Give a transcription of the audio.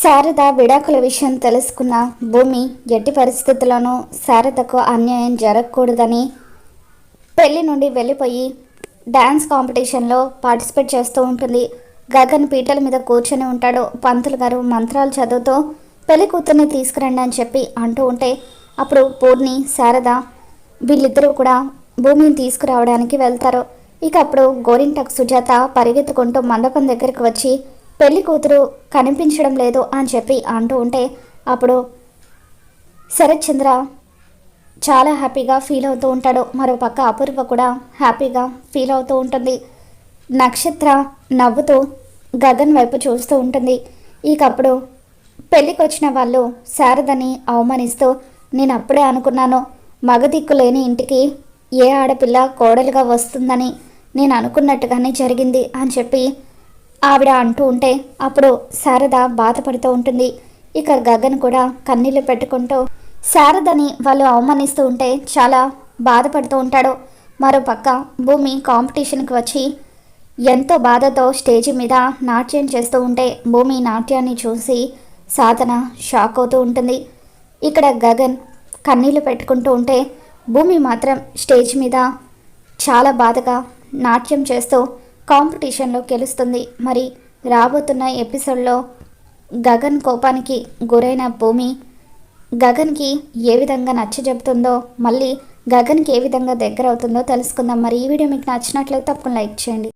శారద విడాకుల విషయం తెలుసుకున్న భూమి ఎట్టి పరిస్థితుల్లోనూ శారదకు అన్యాయం జరగకూడదని పెళ్ళి నుండి వెళ్ళిపోయి డ్యాన్స్ కాంపిటీషన్లో పార్టిసిపేట్ చేస్తూ ఉంటుంది. గగన్ పీటల మీద కూర్చొని ఉంటాడు. పంతులు గారు మంత్రాలు చదువుతూ పెళ్ళి కూతుర్ని తీసుకురండి అని చెప్పి అంటూ ఉంటే అప్పుడు పూర్ణి శారద వీళ్ళిద్దరూ కూడా భూమిని తీసుకురావడానికి వెళ్తారు. ఇక అప్పుడు గోరింటకు సుజాత పరిగెత్తుకుంటూ మండపం దగ్గరికి వచ్చి పెళ్ళి కూతురు కనిపించడం లేదు అని చెప్పి అంటూ ఉంటే అప్పుడు శరత్ చంద్ర చాలా హ్యాపీగా ఫీల్ అవుతూ ఉంటాడు. మరో పక్క అపూర్వ కూడా హ్యాపీగా ఫీల్ అవుతూ ఉంటుంది. నక్షత్ర నవ్వుతూ గగన్ వైపు చూస్తూ ఉంటుంది. ఇకప్పుడు పెళ్ళికి వచ్చిన వాళ్ళు శారదని అవమానిస్తూ నేను అప్పుడే అనుకున్నాను మగదిక్కు లేని ఇంటికి ఏ ఆడపిల్ల కోడలుగా వస్తుందని. నేను అనుకున్నట్టుగానే జరిగింది అని చెప్పి ఆవిడ అంటూ ఉంటే అప్పుడు శారద బాధపడుతూ ఉంటుంది. ఇక గగన్ కూడా కన్నీళ్ళు పెట్టుకుంటూ శారదని వాళ్ళు అవమానిస్తూ ఉంటే చాలా బాధపడుతూ ఉంటాడు. మరో పక్క భూమి కాంపిటీషన్కి వచ్చి ఎంతో బాధతో స్టేజ్ మీద నాట్యం చేస్తూ ఉంటే భూమి నాట్యాన్ని చూసి సాధన షాక్ అవుతూ ఉంటుంది. ఇక్కడ గగన్ కన్నీళ్ళు పెట్టుకుంటూ ఉంటే భూమి మాత్రం స్టేజ్ మీద చాలా బాధగా నాట్యం చేస్తూ కాంపిటీషన్లో గెలుస్తుంది. మరి రాబోతున్న ఎపిసోడ్లో గగన్ కోపానికి గురైన భూమి గగన్కి ఏ విధంగా నచ్చ చెబుతుందో మళ్ళీ గగన్కి ఏ విధంగా దగ్గర అవుతుందో తెలుసుకుందాం. మరి ఈ వీడియో మీకు నచ్చినట్లయితే తప్పకుండా లైక్ చేయండి.